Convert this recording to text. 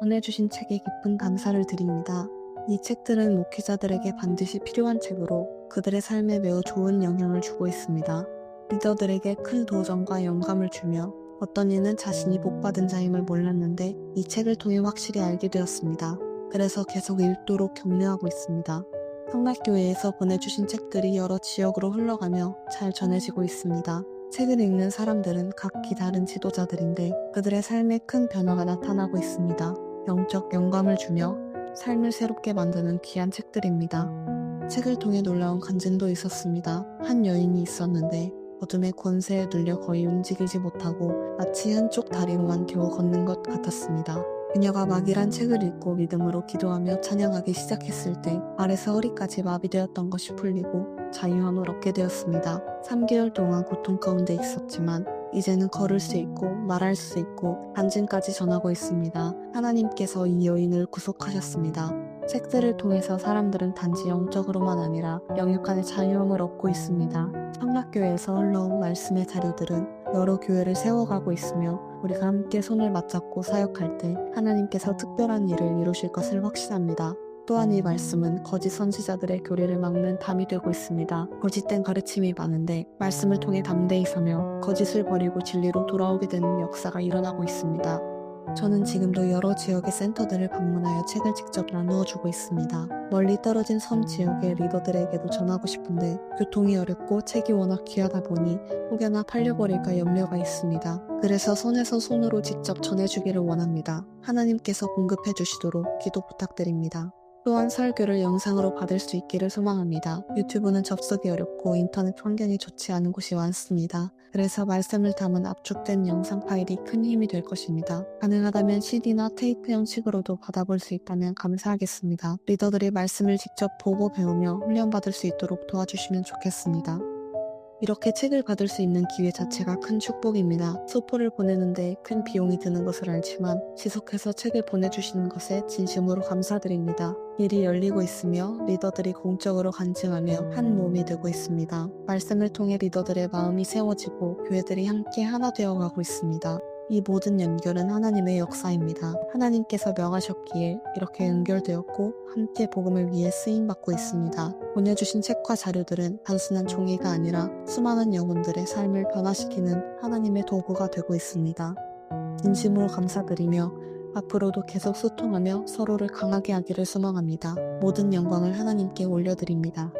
보내주신 책에 깊은 감사를 드립니다. 이 책들은 목회자들에게 반드시 필요한 책으로 그들의 삶에 매우 좋은 영향을 주고 있습니다. 리더들에게 큰 도전과 영감을 주며 어떤 이는 자신이 복받은 자임을 몰랐는데 이 책을 통해 확실히 알게 되었습니다. 그래서 계속 읽도록 격려하고 있습니다. 성락교회에서 보내주신 책들이 여러 지역으로 흘러가며 잘 전해지고 있습니다. 책을 읽는 사람들은 각기 다른 지도자들인데 그들의 삶에 큰 변화가 나타나고 있습니다. 영적 영감을 주며 삶을 새롭게 만드는 귀한 책들입니다. 책을 통해 놀라운 간증도 있었습니다. 한 여인이 있었는데 어둠의 권세에 눌려 거의 움직이지 못하고 마치 한쪽 다리로만 겨우 걷는 것 같았습니다. 그녀가 막이란 책을 읽고 믿음으로 기도하며 찬양하기 시작했을 때 발에서 허리까지 마비되었던 것이 풀리고 자유함을 얻게 되었습니다. 3개월 동안 고통 가운데 있었지만 이제는 걸을 수 있고 말할 수 있고 간증까지 전하고 있습니다. 하나님께서 이 여인을 구속하셨습니다. 책들을 통해서 사람들은 단지 영적으로만 아니라 영육간의 자유함을 얻고 있습니다. 성락교회에서 흘러온 말씀의 자료들은 여러 교회를 세워가고 있으며 우리가 함께 손을 맞잡고 사역할 때 하나님께서 특별한 일을 이루실 것을 확신합니다. 또한 이 말씀은 거짓 선지자들의 교리를 막는 담이 되고 있습니다. 거짓된 가르침이 많은데 말씀을 통해 담대히 서며 거짓을 버리고 진리로 돌아오게 되는 역사가 일어나고 있습니다. 저는 지금도 여러 지역의 센터들을 방문하여 책을 직접 나누어 주고 있습니다. 멀리 떨어진 섬 지역의 리더들에게도 전하고 싶은데 교통이 어렵고 책이 워낙 귀하다 보니 혹여나 팔려버릴까 염려가 있습니다. 그래서 손에서 손으로 직접 전해주기를 원합니다. 하나님께서 공급해 주시도록 기도 부탁드립니다. 또한 설교를 영상으로 받을 수 있기를 소망합니다. 유튜브는 접속이 어렵고 인터넷 환경이 좋지 않은 곳이 많습니다. 그래서 말씀을 담은 압축된 영상 파일이 큰 힘이 될 것입니다. 가능하다면 CD나 테이프 형식으로도 받아볼 수 있다면 감사하겠습니다. 리더들이 말씀을 직접 보고 배우며 훈련받을 수 있도록 도와주시면 좋겠습니다. 이렇게 책을 받을 수 있는 기회 자체가 큰 축복입니다. 소포를 보내는데 큰 비용이 드는 것을 알지만 지속해서 책을 보내주시는 것에 진심으로 감사드립니다. 일이 열리고 있으며 리더들이 공적으로 간증하며 한 몸이 되고 있습니다. 말씀을 통해 리더들의 마음이 세워지고 교회들이 함께 하나 되어가고 있습니다. 이 모든 연결은 하나님의 역사입니다. 하나님께서 명하셨기에 이렇게 연결되었고 함께 복음을 위해 쓰임받고 있습니다. 보내주신 책과 자료들은 단순한 종이가 아니라 수많은 영혼들의 삶을 변화시키는 하나님의 도구가 되고 있습니다. 진심으로 감사드리며 앞으로도 계속 소통하며 서로를 강하게 하기를 소망합니다. 모든 영광을 하나님께 올려드립니다.